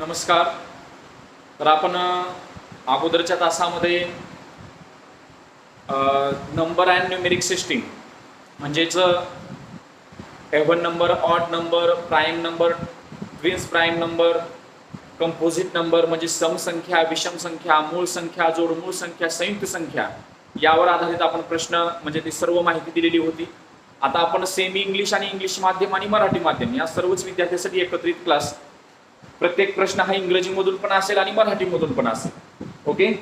नमस्कार. तर आपण अगोदरच्या तासामध्ये नंबर अँड न्यूमेरिक सिस्टीम म्हणजेच even number odd number prime number twins prime number composite number म्हणजे समसंख्या विषम संख्या मूळ संख्या जोडमूळ संख्या संयुक्त संख्या यावर आधारित आपण प्रश्न म्हणजे ती सर्व माहिती दिलेली होती. आता आपण सेमी इंग्लिश आणि इंग्लिश माध्यम आणि मराठी माध्यम या सर्वच विद्यार्थ्यांसाठी एकत्रित क्लास प्रत्येक प्रश्न हा इंग्रजीमधून पण असेल आणि मराठीमधून पण असेल. ओके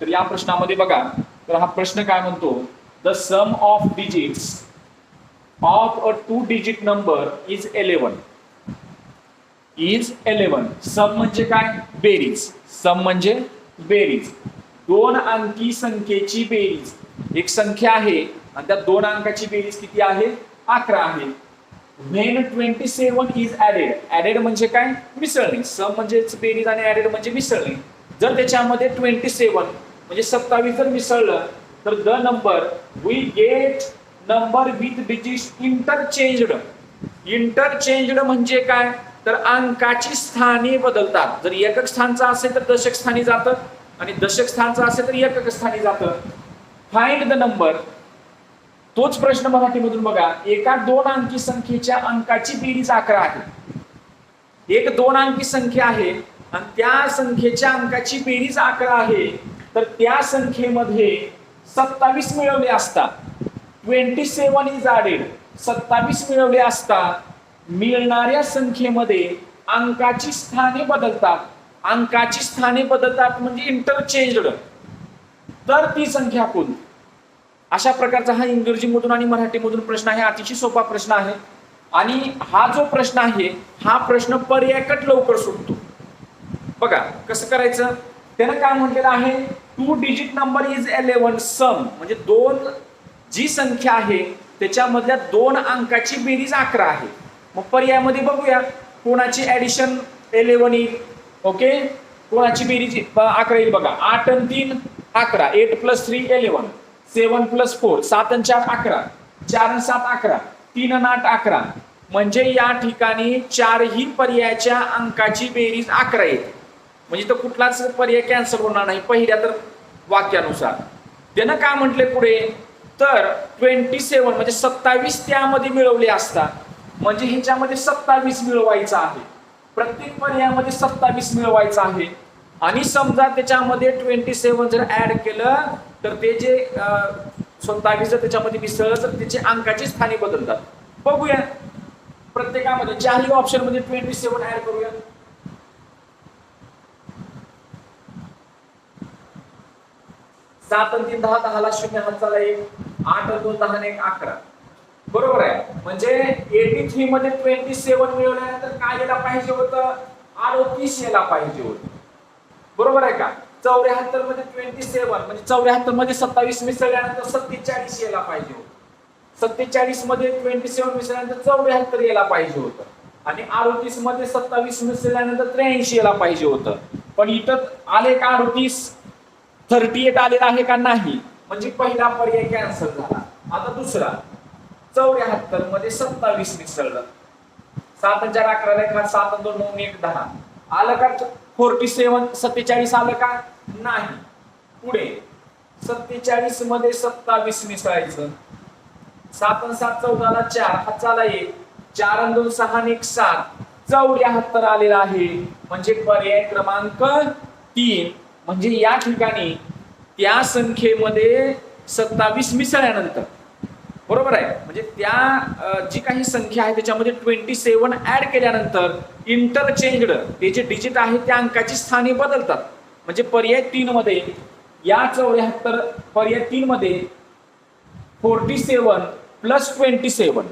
तर या प्रश्नामध्ये बघा तर हा प्रश्न काय म्हणतो? The sum of digits of a two digit number is eleven is eleven sum म्हणजे काय? बेरीज सम म्हणजे बेरीज दोन अंकी संख्येची बेरीज एक संख्या आहे आणि त्या दोन अंकाची बेरीज किती आहे? अकरा आहे. When twenty seven is added added म्हणजे काय? मिसळणे. सम म्हणजेच बेरीज आणि ऍडेड म्हणजे मिसळणे. जर त्याच्यामध्ये ट्वेंटी सेवन म्हणजे सत्तावीस जर मिसळलं तर the number we get number with digit interchanged interchanged म्हणजे काय? तर अंकाची स्थाने बदलतात. जर एकक स्थानचा असेल तर दशक स्थानी जातं. आणि दशक स्थानचं असेल तर एकक स्थानी जातं. फाइंड द नंबर तोच प्रश्न मराठीमधून बघा. एका दोन अंकी संख्येच्या अंकाची बेरीज अकरा आहे. एक दोन अंकी संख्या आहे आणि त्या संख्येच्या अंकाची बेरीज अकरा आहे. तर त्या संख्येमध्ये सत्तावीस मिळवले असता ट्वेंटी सेवन इज आडेड सत्तावीस मिळवले असता मिळणाऱ्या संख्येमध्ये अंकाची स्थाने बदलतात. अंकाची स्थाने बदलतात म्हणजे इंटरचेंज्ड तर ती संख्या कोणती? अशा प्रकारचा हा इंग्रजीमधून आणि मराठीमधून प्रश्न आहे अतिशय सोपा प्रश्न आहे. आणि हा जो प्रश्न आहे हा प्रश्न पर्यायकट लवकर सुटतो. बघा कसं करायचं? त्यानं काय म्हटलेलं आहे? Two digit number is eleven sum म्हणजे दोन जी संख्या आहे त्याच्यामधल्या दोन अंकाची बेरीज अकरा आहे. मग पर्यायामध्ये बघूया. कोणाची ऍडिशन एलेवन येईल? ओके कोणाची बेरीज अकरा येईल? बघा आठ आणि तीन अकरा. Eight plus three eleven seven plus four सात आणि चार अकरा. चार आणि सात अकरा. तीन आणि आठ अकरा. म्हणजे या ठिकाणी चारही पर्यायाच्या अंकाची बेरीज अकरा येते म्हणजे तो कुठलाच पर्याय कॅन्सल होणार नाही. पहिल्या तर वाक्यानुसार. त्यानं काय म्हटले पुढे? तर ट्वेंटी सेवन म्हणजे सत्तावीस त्यामध्ये मिळवले असतात म्हणजे ह्याच्यामध्ये सत्तावीस मिळवायचं आहे. प्रत्येक पर्यायामध्ये सत्तावीस मिळवायचं आहे. आणि समजा त्याच्यामध्ये ट्वेंटी सेवन जर ऍड केलं तर ते जे सत्तावीस त्याच्यामध्ये मिसळलं तर त्याचे अंकाची स्थाने बदलतात. बघूया. प्रत्येकामध्ये चारही ऑप्शनमध्ये ट्वेंटी सेवन ऍड करूया. सात आणि तीन दहा दहाला शून्य हाताला एक. आठ दोन दहा आणि एक अकरा. बरोबर आहे. म्हणजे एटी थ्री मध्ये ट्वेंटी सेवन मिळवल्यानंतर काय यायला पाहिजे होतं? अडोतीस यायला पाहिजे होत. बरोबर आहे? चौऱ्याहत्तरमध्ये ट्वेंटी सेवन म्हणजे चौऱ्याहत्तरमध्ये सत्तावीस मिसळल्यानंतर सत्तेचाळीस यायला पाहिजे होत. सत्तेचाळीसमध्ये ट्वेंटी सेवन मिसळल्यानंतर चौऱ्याहत्तर यायला पाहिजे होतं. आणि अडोतीसमध्ये सत्तावीस मिसळल्यानंतर त्र्याऐंशी यायला पाहिजे होतं. पण इथं आले का अडोतीस? थर्टी एट आलेला आहे का नाही? म्हणजे पहिला पर्याय कॅन्सल झाला. आता दुसरा. चौऱ्याहत्तरमध्ये सत्तावीस मिसळलं. सात चार अकरा रेखा सात दोन नऊ एक दहा. आलं का फोर्टी सेवन सत्तेचाळीस आलं का? नाही. पुढे. सत्तेचाळीसमध्ये सत्तावीस मिसळायचं. सात आणि सात चौदाला चार. हाताला एक. चार आणि दोन सहा आणि एक सात. चौऱ्याहत्तर आलेला आहे. म्हणजे पर्याय क्रमांक तीन. म्हणजे या ठिकाणी त्या संख्येमध्ये सत्तावीस मिसळल्यानंतर. बरोबर आहे. म्हणजे त्या जी काही संख्या आहे त्याच्यामध्ये ट्वेंटी सेवन ऍड केल्यानंतर इंटरचेंज्ड ते जे डिजिट आहे त्या अंकाची स्थाने बदलतात. म्हणजे पर्याय तीनमध्ये या चौऱ्याहत्तर पर्याय तीनमध्ये forty seven plus twenty seven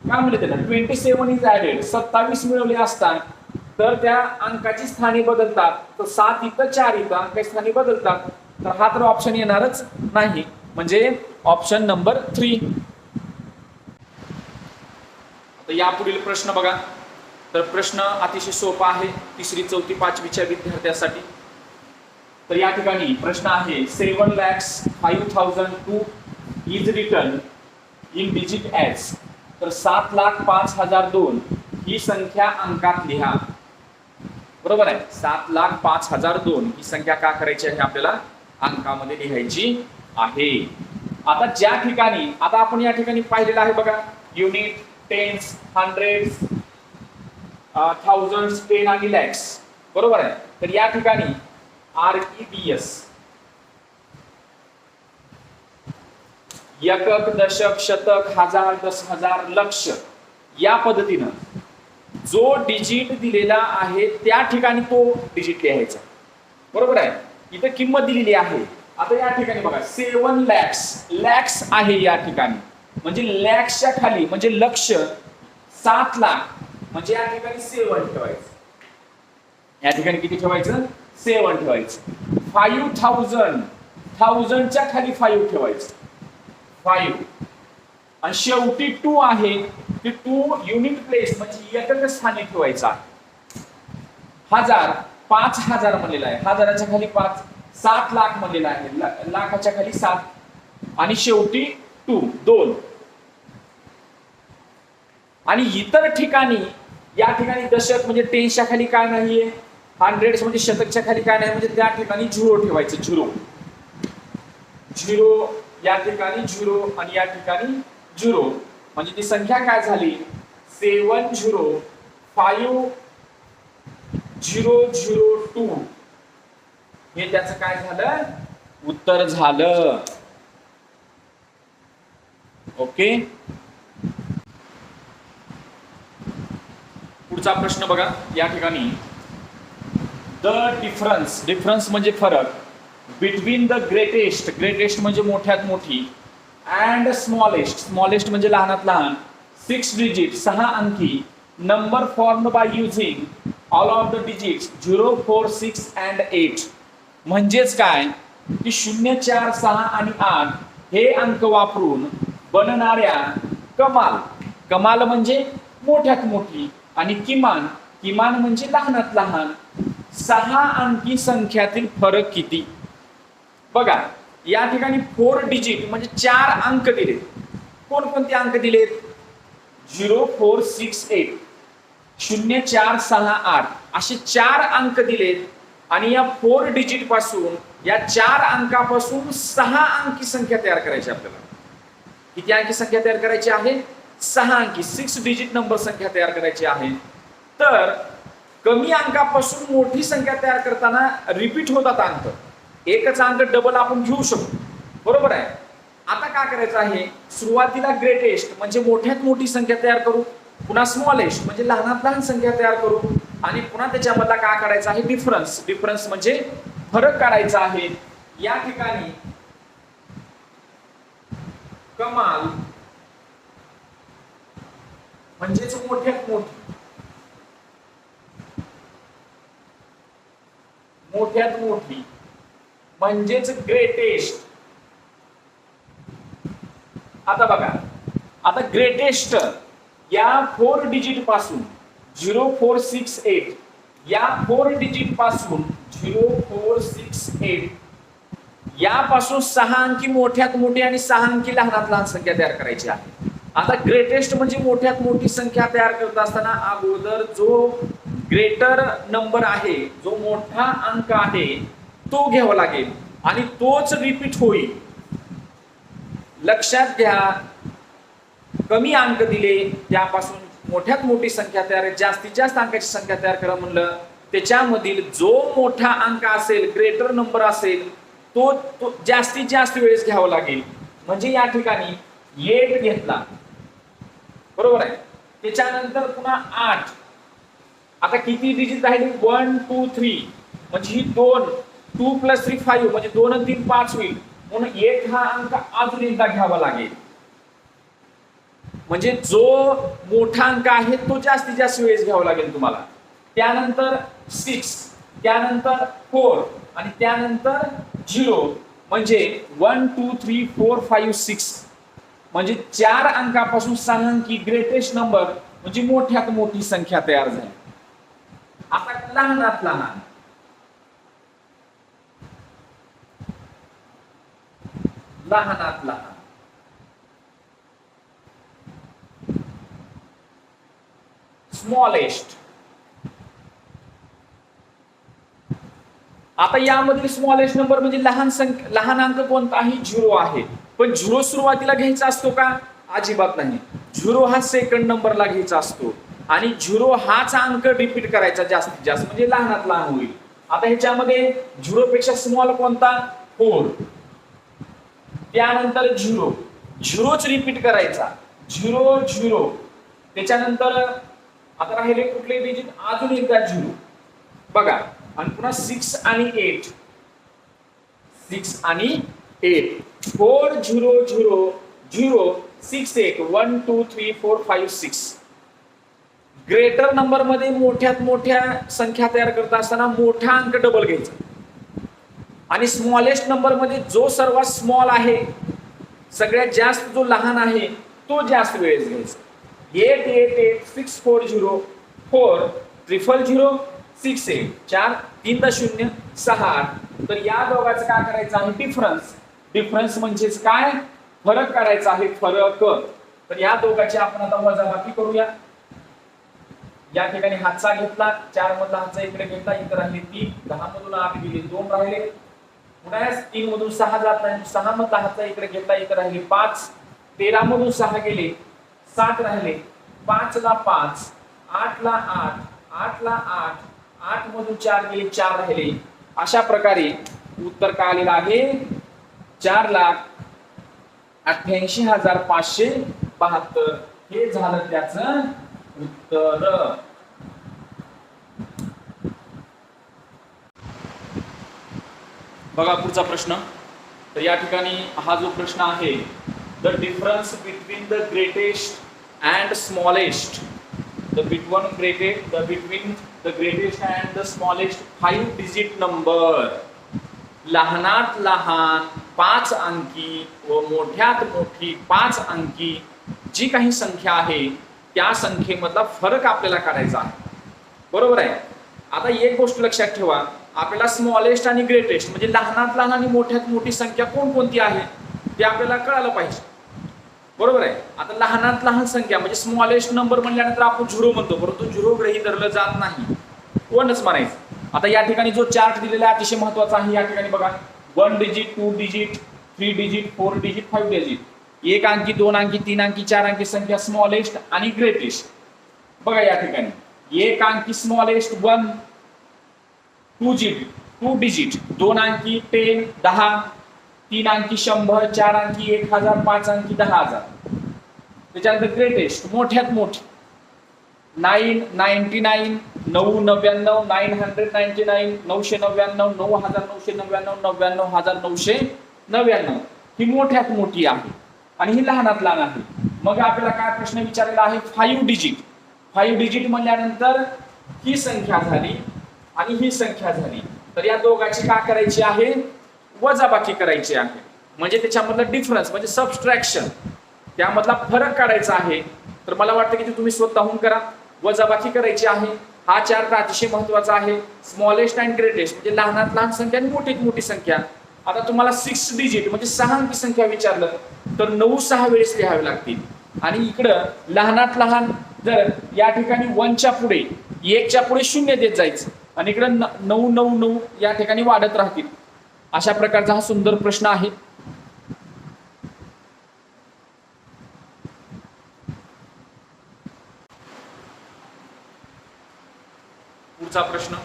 काय म्हणले त्याला? ट्वेंटी सेवन इज ॲडेड सत्तावीस मिळवले असतात तर त्या अंकाची स्थाने बदलतात. तर सात इथं चार इथं अंकाची स्थाने बदलतात. तर हा तर ऑप्शन येणारच नाही. म्हणजे ऑप्शन नंबर थ्री. आता यापुढील प्रश्न बघा. तर प्रश्न अतिशय सोपा आहे. तिसरी चौथी पाचवीच्या विद्यार्थ्यासाठी. तर या ठिकाणी प्रश्न आहे seven lakhs five thousand two is written in digit as तर सात लाख पाच हजार दोन ही संख्या अंकात लिहा. बरोबर आहे? सात लाख पाच हजार दोन ही संख्या का करायची आहे? आपल्याला अंकामध्ये लिहायची आहे. आता ज्या ठिकाणी आता आपण या ठिकाणी पाहिलेलं आहे बघा unit tens hundred thousand ten आणि लॅक्स बरोबर आहे? तर या ठिकाणी आर ई बी एस एकक दशक शतक हजार दस हजार लक्ष. या पद्धतीनं जो डिजिट दिलेला आहे त्या ठिकाणी तो डिजिट लिहायचा. बरोबर आहे? इथं किंमत दिलेली आहे. आता या ठिकाणी बघा सेवन लॅक्स लॅक्स आहे या ठिकाणी. म्हणजे लॅक्सच्या खाली म्हणजे लक्ष सात लाख. म्हणजे या ठिकाणी सेवन ठेवायचं. या ठिकाणी किती ठेवायचं? सेवन ठेवायचं. फाईव्ह थाउजंड थाउजंडच्या खाली फाईव्ह ठेवायचं. फाईव्ह आणि शेवटी टू आहे. ते टू युनिट प्लेस म्हणजे एकक स्थानी ठेवायचा हजार पाच हजार म्हणलेला आहे. हजाराच्या खाली पाच. सात लाख म्हणलेला आहे लाखाच्या खाली सात. आणि शेवटी टू दोन. आणि इतर ठिकाणी या ठिकाणी दशक म्हणजे टेन्सच्या खाली काय नाहीये हंड्रेड म्हणजे शतकच्या खाली काय नाही म्हणजे त्या ठिकाणी झिरो ठेवायचं झिरो. झिरो या ठिकाणी झिरो आणि या ठिकाणी झिरो. म्हणजे ती संख्या काय झाली? Seven zero five zero zero two. हे त्याचं काय झालं? उत्तर झालं. ओके? पुढचा प्रश्न बघा या ठिकाणी. द डिफरन्स डिफरन्स म्हणजे फरक. बिटवीन द ग्रेटेस्ट ग्रेटेस्ट म्हणजे मोठ्यात मोठी अँड स्मॉलेस्ट स्मॉलेस्ट म्हणजे लहानात लहान. सिक्स डिजिट सहा अंकी. Number form by using all of the digits zero four six and eight म्हणजेच काय? की शून्य चार सहा आणि आठ हे अंक वापरून बनणाऱ्या कमाल. कमाल म्हणजे मोठ्यात मोठी आणि किमान किमान म्हणजे लहानात लहान. सहा अंकी संख्यातील फरक किती? बघा या ठिकाणी फोर डिजिट म्हणजे चार अंक दिलेत. कोणकोणते अंक दिलेत? Zero four six eight. शून्य चार सहा आठ. असे चार अंक दिलेत. आणि या फोर डिजिटपासून या चार अंकापासून सहा अंकी संख्या तयार करायची आपल्याला. किती अंकी संख्या तयार करायची आहे? सहा अंकी सिक्स डिजिट नंबर संख्या तयार करायची आहे. तर कमी अंकापासून मोठी संख्या तयार करताना रिपीट होतात अंक. एकच अंक डबल आपण घेऊ शकतो. बरोबर आहे? आता काय करायचं आहे? सुरुवातीला ग्रेटेस्ट म्हणजे मोठ्यात मोठी संख्या तयार करू. पुन्हा स्मॉलेस्ट म्हणजे लहानात लहान संख्या तयार करू. आणि पुन्हा त्याच्यामधला काय काढायचा आहे? डिफरन्स डिफरन्स म्हणजे फरक काढायचा आहे. या ठिकाणी कमाल म्हणजेच मोठ्यात मोठी. मोठ्यात मोठी म्हणजेच ग्रेटेस्ट आता बघा. आता ग्रेटेस्ट या फोर डिजिटपासून झिरो फोर सिक्स एट. या फोर डिजिटपासून झिरो फोर सिक्स एट. यापासून सहा अंकी मोठ्यात मोठी आणि सहा अंकी लहानात लहान संख्या तयार करायची आहे. आता ग्रेटेस्ट म्हणजे मोठ्यात मोठी संख्या तयार करत असताना अगोदर जो ग्रेटर नंबर आहे जो मोठा अंक आहे तो घ्यावा लागेल. आणि तोच रिपीट होईल. लक्षात घ्या. कमी अंक दिले त्यापासून मोठ्यात मोठी संख्या तयार जास्तीत जास्त अंकाची संख्या तयार करा म्हणलं. त्याच्यामधील जो मोठा अंक असेल ग्रेटर नंबर असेल तो तो जास्तीत जास्त वेळेस घ्यावा लागेल. म्हणजे या ठिकाणी एट घेतला. बरोबर आहे? त्याच्यानंतर पुन्हा आठ. आता किती डिजिट राहिले? वन टू थ्री म्हणजे ही दोन. टू प्लस थ्री फाईव्ह म्हणजे दोन तीन पाच होईल. म्हणून एक हा अंक अजून एकदा घ्यावा लागेल. म्हणजे जो मोठा अंक आहे तो जास्तीत जास्त वेळेस घ्यावा लागेल तुम्हाला. त्यानंतर सिक्स त्यानंतर फोर आणि त्यानंतर झिरो म्हणजे one two three four five six म्हणजे चार अंकापासून सहा अंकी ग्रेटेस्ट नंबर म्हणजे मोठ्यात मोठी संख्या तयार झाली. आता लहानात लहान. लहानात लहान. स्मॉलेस्ट आता यामधील स्मॉलेस्ट नंबर म्हणजे लहान संख्या लहान अंक कोणताही झिरो आहे. पण झिरो सुरुवातीला घ्यायचा असतो का? अजिबात नाही. झिरो हा सेकंड नंबरला घ्यायचा असतो. आणि झिरो हाच अंक रिपीट करायचा जास्तीत जास्त म्हणजे लहानात लहान होईल. आता ह्याच्यामध्ये झिरो पेक्षा स्मॉल कोणता? फोर त्यानंतर झिरो. झिरोच रिपीट करायचा. Zero zero. त्याच्यानंतर आता राहिले कुठले डिजिट अजून एकदा झिरो. बघा आणि पुन्हा सिक्स आणि एट सिक्स आणि eight four zero zero zero six eight one two three four five six greater नंबरमध्ये मोठ्यात मोठ्या संख्या तयार करत असताना मोठा अंक डबल घ्यायचा. आणि स्मॉलेस्ट नंबरमध्ये जो सर्वात स्मॉल आहे सगळ्यात जास्त जो लहान आहे तो जास्त वेळेस घ्यायचा. Eight eight eight six four zero four triple zero six eight चार तीन द शून्य सहा आठ तर या दोघांचं काय करायचं आहे डिफरन्स डिफरन्स म्हणजेच काय फरक करायचा आहे फरक तर या दोघांची आपण आता वजाबाकी करूया या ठिकाणी हातचा घेतला चार मधला हातचा इकडे घेतला इतर राहिले तीन दहा मधून आठ गेले दोन राहिले पुन्हा तीन मधून सहा जात नाही सहा मधला हातचा इकडे घेतला इतर राहिले पाच तेरा मधून सहा गेले सात राहिले. पाच ला पाच आठ ला आठ आठ ला आठ आठ मधून चार गेले चार राहिले. अशा प्रकारे उत्तर काय आलेलं आहे? चार लाख अठ्ठ्याऐंशी हजार पाचशे बहात्तर. हे झालं त्याचं उत्तर. बघा पुढचा प्रश्न. तर या ठिकाणी हा जो प्रश्न आहे the difference between the greatest and smallest. The between greatest the between the greatest and the smallest five digit number लहानात लहान पाच अंकी व मोठ्यात मोठी पाच अंकी जी काही संख्या आहे त्या संख्येमधला फरक आपल्याला काढायचा आहे. बरोबर आहे? आता एक गोष्ट लक्षात ठेवा आपल्याला स्मॉलेस्ट आणि ग्रेटेस्ट म्हणजे लहानात लहान आणि मोठ्यात मोठी संख्या कोणकोणती आहे ते आपल्याला कळालं पाहिजे. बरोबर आहे? आता लहानात लहान संख्या म्हणजे स्मॉलेस्ट नंबर म्हणल्यानंतर आपण झिरो म्हणतो परंतु झिरो ग्रही धरलं जात नाही. कोणच म्हणायचं? आता या ठिकाणी जो चार्ट दिलेला आहे अतिशय महत्त्वाचा आहे या ठिकाणी बघा. One digit two digit three digit four digit five digit एक अंकी दोन अंकी तीन अंकी चार अंकी संख्या स्मॉलेस्ट आणि ग्रेटेस्ट बघा या ठिकाणी. एक अंकी smallest one two digit two digit दोन अंकी टेन दहा तीन अंकी शंभर चार अंकी एक हजार पाच अंकी दहा हजार. त्याच्यानंतर ग्रेटेस्ट मोठ्यात मोठी. नाईन नाईन्टी नाईन नऊ नव्याण्णव नाईन हंड्रेड नाईन्टी नाईन नऊशे नव्याण्णव नऊ हजार नऊशे नव्याण्णव नव्याण्णव हजार नऊशे नव्याण्णव. ही मोठ्यात मोठी आहे आणि ही लहानात लहान आहे. मग आपल्याला काय प्रश्न विचारलेला आहे? फाईव्ह डिजिट फाईव्ह डिजिट म्हणल्यानंतर ही संख्या झाली आणि ही संख्या झाली. तर या दोघांची काय करायची आहे? वजाबाकी करायची आहे. म्हणजे त्याच्यामधला डिफरन्स म्हणजे सबस्ट्रॅक्शन त्यामधला फरक काढायचा आहे. तर मला वाटतं की ते तुम्ही स्वतःहून करा. वजाबाकी करायची आहे. हा चार्ट अतिशय महत्त्वाचा आहे. स्मॉलेस्ट अँड ग्रेटेस्ट म्हणजे लहानात लहान संख्या आणि मोठीत मोठी संख्या. आता तुम्हाला सिक्स डिजिट म्हणजे सहा अंकी संख्या विचारलं तर नऊ सहा वेळेस लिहावे लागतील. आणि इकडं लहानात लहान जर या ठिकाणी वनच्या पुढे एकच्या पुढे शून्य देत जायचं आणि इकडं न- नऊ नऊ नऊ या ठिकाणी वाढत राहतील. अशा प्रकारचा हा सुंदर प्रश्न आहे. पुढचा प्रश्न.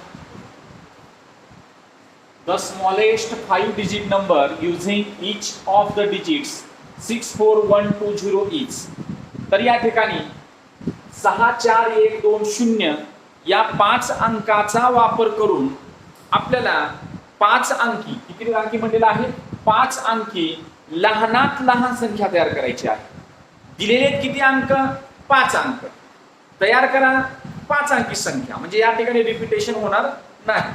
The smallest five digit number using each of the digits six four one two zero each तर या ठिकाणी सहा चार एक दोन शून्य या पाच अंकाचा वापर करून आपल्याला पाच अंकी. किती अंकी म्हणलेला आहे? पाच अंकी लहानात लहान संख्या तयार करायची आहे. दिलेले किती अंक? पाच अंक. तयार करा पाच अंकी संख्या. म्हणजे या ठिकाणी रिपिटेशन होणार नाही.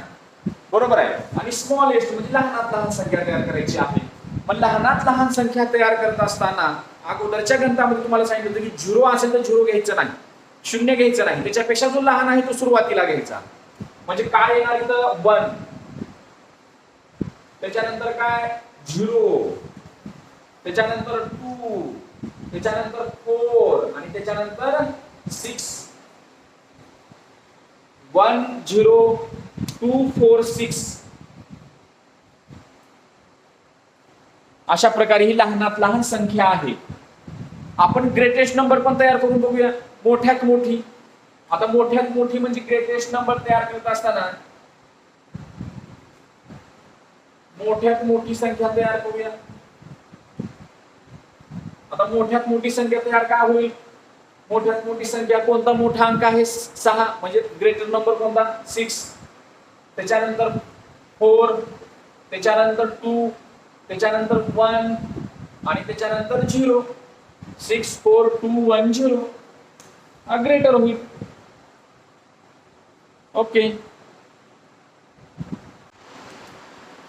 बरोबर आहे? आणि स्मॉलेस्ट म्हणजे लहानात लहान संख्या तयार करायची आहे. मग लहानात लहान संख्या तयार करत असताना अगोदरच्या ग्रंथामध्ये तुम्हाला सांगितलं होतं की झिरो असेल तर झिरो घ्यायचं नाही. शून्य घ्यायचं नाही. त्याच्यापेक्षा जो लहान आहे तो सुरुवातीला घ्यायचा. म्हणजे काय येणार इथं? वन. त्याच्यानंतर काय? झिरो. त्याच्यानंतर टू त्याच्यानंतर फोर आणि त्याच्यानंतर six one zero two four six अशा प्रकारे ही लहानात लहान संख्या आहे. आपण ग्रेटेस्ट नंबर पण तयार करून बघूया. मोठ्यात मोठी. आता मोठ्यात मोठी म्हणजे ग्रेटेस्ट नंबर तयार करत असताना मोठ्यात मोठी संख्या तयार करूया. आता मोठ्यात मोठी संख्या तयार का होईल? मोठ्यात मोठी संख्या कोणता मोठा अंक आहे? सहा म्हणजे ग्रेटर नंबर कोणता? सिक्स त्याच्यानंतर फोर त्याच्यानंतर टू त्याच्यानंतर वन आणि त्याच्यानंतर zero six four two one zero हा ग्रेटर होईल. ओके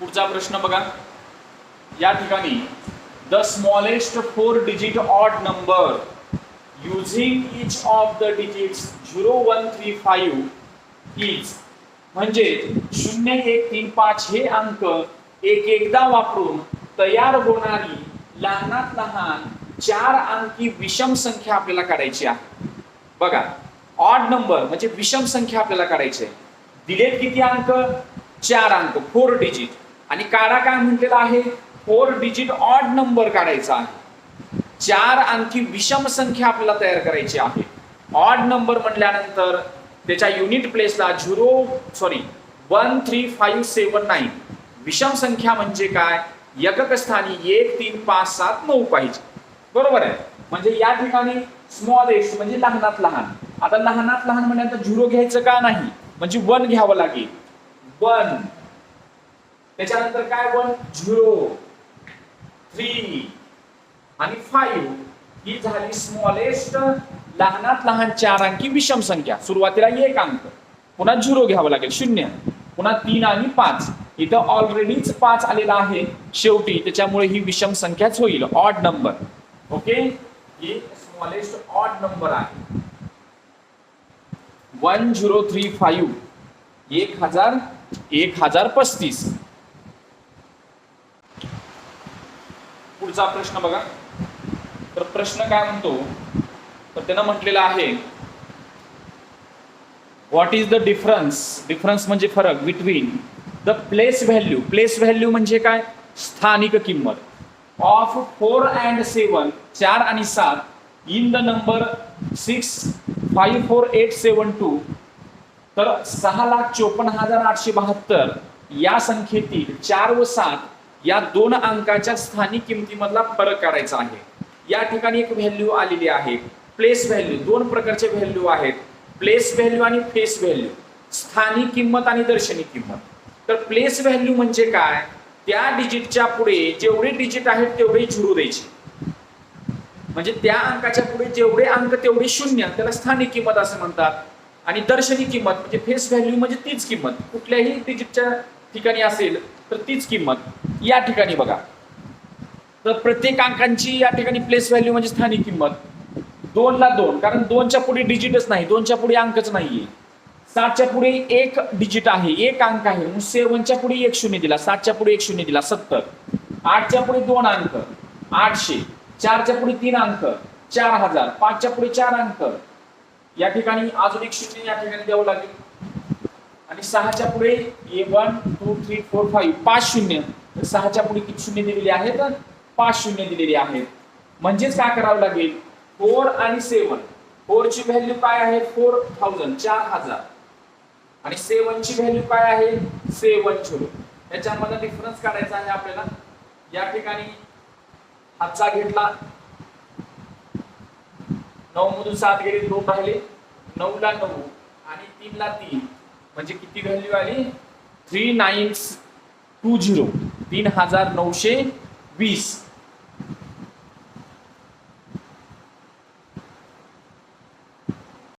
पुढचा प्रश्न बघा. या ठिकाणी the smallest four digit odd number using each of the digits zero one three five is म्हणजे शून्य एक तीन पाच हे अंक एक एकदा वापरून तयार होणारी लहानात लहान चार अंकी विषम संख्या आपल्याला काढायची आहे. बघा ऑड नंबर म्हणजे विषम संख्या आपल्याला काढायची आहे. दिलेत किती अंक? चार अंक फोर डिजिट आणि काढा काय म्हटलेलं आहे? फोर डिजिट ऑड नंबर काढायचा आहे. चार आणखी विषम संख्या आपल्याला तयार करायची आहे. ऑड नंबर म्हटल्यानंतर त्याच्या unit प्लेसला zero sorry one three five seven nine विषम संख्या म्हणजे काय? एकक स्थानी एक तीन पाच सात नऊ पाहिजे. बरोबर आहे? म्हणजे या ठिकाणी स्मॉल एक्स म्हणजे लहानात लहान. आता लहानात लहान म्हणल्यानंतर झिरो घ्यायचं का नाही? म्हणजे वन घ्यावं लागेल. वन त्याच्यानंतर काय वन झिरो थ्री आणि फाईव्ह ही झाली स्मॉलेस्ट लहानात लहान चार अंकी विषम संख्या. सुरुवातीला एक अंक. पुन्हा झिरो घ्यावं लागेल शून्य. पुन्हा तीन आणि पाच. इथं ऑलरेडीच पाच आलेला आहे. शेवटी त्याच्यामुळे ही विषम संख्याच होईल. ऑड नंबर ओके ही स्मॉलेस्ट ऑड नंबर आहे. वन झिरो थ्री फाईव्ह एक हजार एक हजार पस्तीस. पुढचा प्रश्न बघा. तर प्रश्न काय म्हणतो? तर त्यानं म्हटलेलं आहे what is the difference difference म्हणजे फरक between the place value place value म्हणजे काय? स्थानिक किंमत. ऑफ फोर अँड सेवन चार आणि सात in the number six five four eight seven two तर सहा लाख चोपन्न हजार आठशे बहात्तर या संख्येतील चार व सात या दोन अंकाच्या स्थानिक किमतीमधला फरक काढायचा आहे. या ठिकाणी एक व्हॅल्यू आलेली आहे. प्लेस व्हॅल्यू दोन प्रकारचे व्हॅल्यू आहेत. प्लेस व्हॅल्यू आणि फेस व्हॅल्यू स्थानिक किंमत आणि दर्शनी किंमत. तर प्लेस व्हॅल्यू म्हणजे काय? त्या डिजिटच्या पुढे जेवढे डिजिट आहेत तेवढे झिरो द्यायचे. म्हणजे त्या अंकाच्या पुढे जेवढे अंक तेवढे शून्य त्याला स्थानिक किंमत असं म्हणतात. आणि दर्शनी किंमत म्हणजे फेस व्हॅल्यू म्हणजे तीच किंमत. कुठल्याही डिजिटच्या ठिकाणी असेल तर तीच किंमत या ठिकाणी बघा. तर प्रत्येक अंकांची या ठिकाणी प्लेस व्हॅल्यू म्हणजे स्थानिक किंमत. दोनला दोन कारण दोनच्या पुढे डिजिटच नाही दोनच्या पुढे अंकच नाहीये. सातच्या पुढे एक डिजिट आहे एक अंक आहे मग सेवनच्या पुढे एक शून्य दिला सातच्या पुढे एक शून्य दिला सत्तर. आठच्या पुढे दोन अंक आठशे. चारच्या पुढे तीन अंक चार हजार. पाचच्या पुढे चार अंक. या ठिकाणी अजून एक शून्य या ठिकाणी द्यावं लागेल. आणि सहाच्या पुढे a one two three four five पाच शून्य. तर सहाच्या पुढे किती शून्य दिलेली आहेत? पाच शून्य दिलेली आहेत. म्हणजेच काय करावं लागेल? फोर आणि सेवन. फोरची व्हॅल्यू काय आहे? फोर थाउजंड चार हजार. आणि सेवनची व्हॅल्यू काय आहे? सेवन झिरो. याच्यामध्ये डिफरन्स काढायचा आहे आपल्याला. या ठिकाणी हातचा घेतला. नऊ मधून सात गेले दोन राहिले. नऊला नऊ आणि तीनला तीन. म्हणजे किती व्हॅल्यू आली? थ्री नाईन टू झिरो तीन हजार नऊशे वीस.